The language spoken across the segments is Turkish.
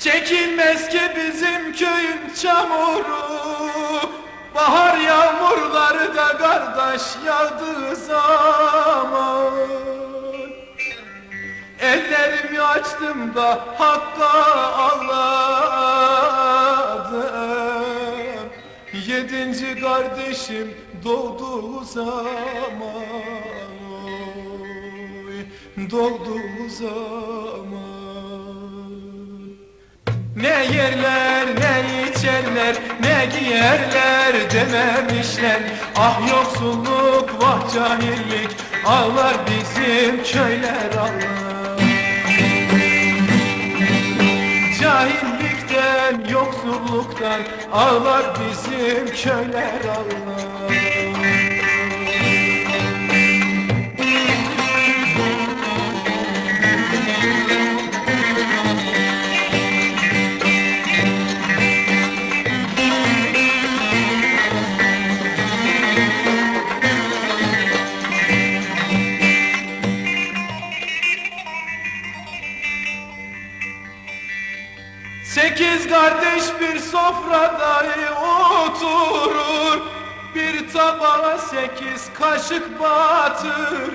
Çekilmez ki bizim köyün çamuru. Bahar yağmurları da kardeş yağdığı zaman. Ellerimi açtım da Hakk'a ağladım. Yedinci kardeşim doğduğu zaman. Doğduğu zaman ne yerler ne içerler ne giyerler dememişler. Ah yoksulluk vah cahillik ağlar bizim köyler ağlar Cahillikten yoksulluktan ağlar bizim köyler ağlar Sekiz kardeş bir sofrada oturur Bir tabağa sekiz kaşık batırır.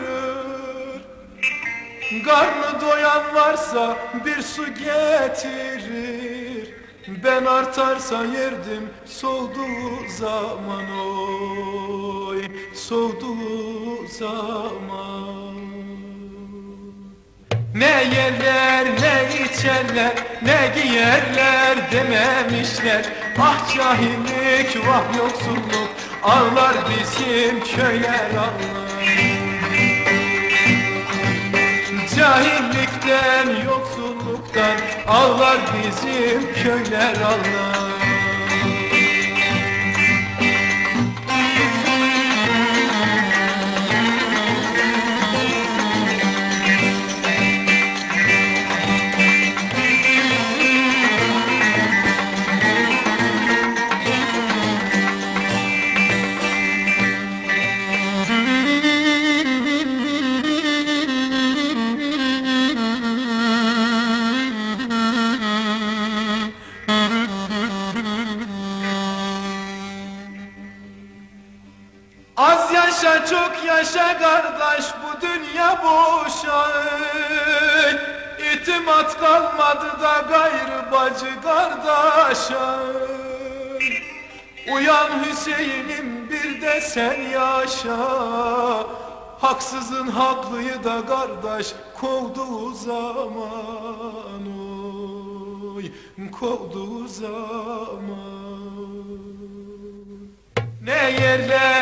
Karnı doyan varsa bir su getirir Ben artarsa yerdim soğuduğu zaman oy Soğuduğu zaman ne yerler ne içerler ne giyerler dememişler. Ah cahillik vah yoksulluk ağlar bizim köyler ağlar. Cahillikten yoksulluktan ağlar bizim köyler ağlar yaşa çok yaşa kardeş bu dünya boşa. İtimat kalmadı da gayrı bacı kardeşe Uyan Hüseyin'im bir de sen yaşa. Haksızın haklıyı da kardeş kovduğu zaman oy. Kovduğu zaman. Ne yerler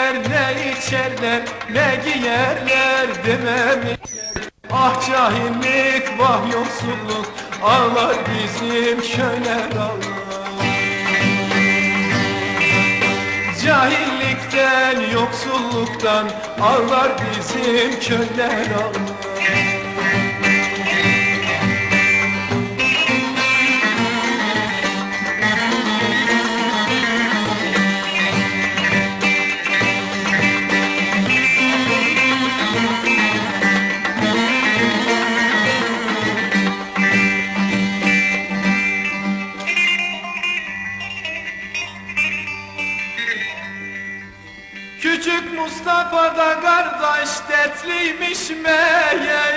içerler ne giyerler dememişler Ah cahillik vah yoksulluk ağlar bizim köyler ağlar Cahillikten yoksulluktan ağlar bizim köyler ağlar Küçük Mustafa da kardeş dertliymiş meğer.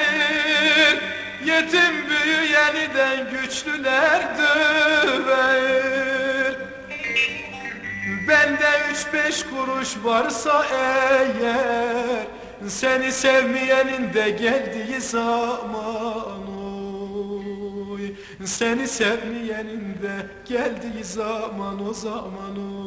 Yetim büyüyeni de güçlüler döver. Bende üç beş kuruş varsa eğer Seni sevmeyenin de geldiği zaman oy. Seni sevmeyenin de geldiği zaman o zaman oy.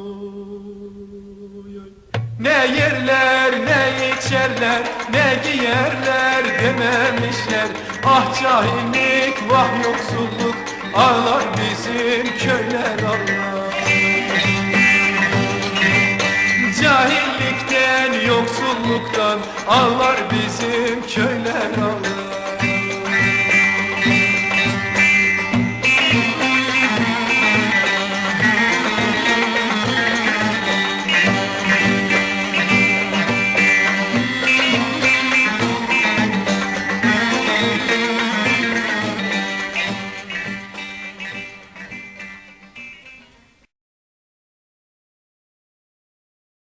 Ne yerler ne içerler ne giyerler dememişler. Ah cahillik vah yoksulluk ağlar bizim köyler ağlar Cahillikten yoksulluktan ağlar bizim köyler ağlar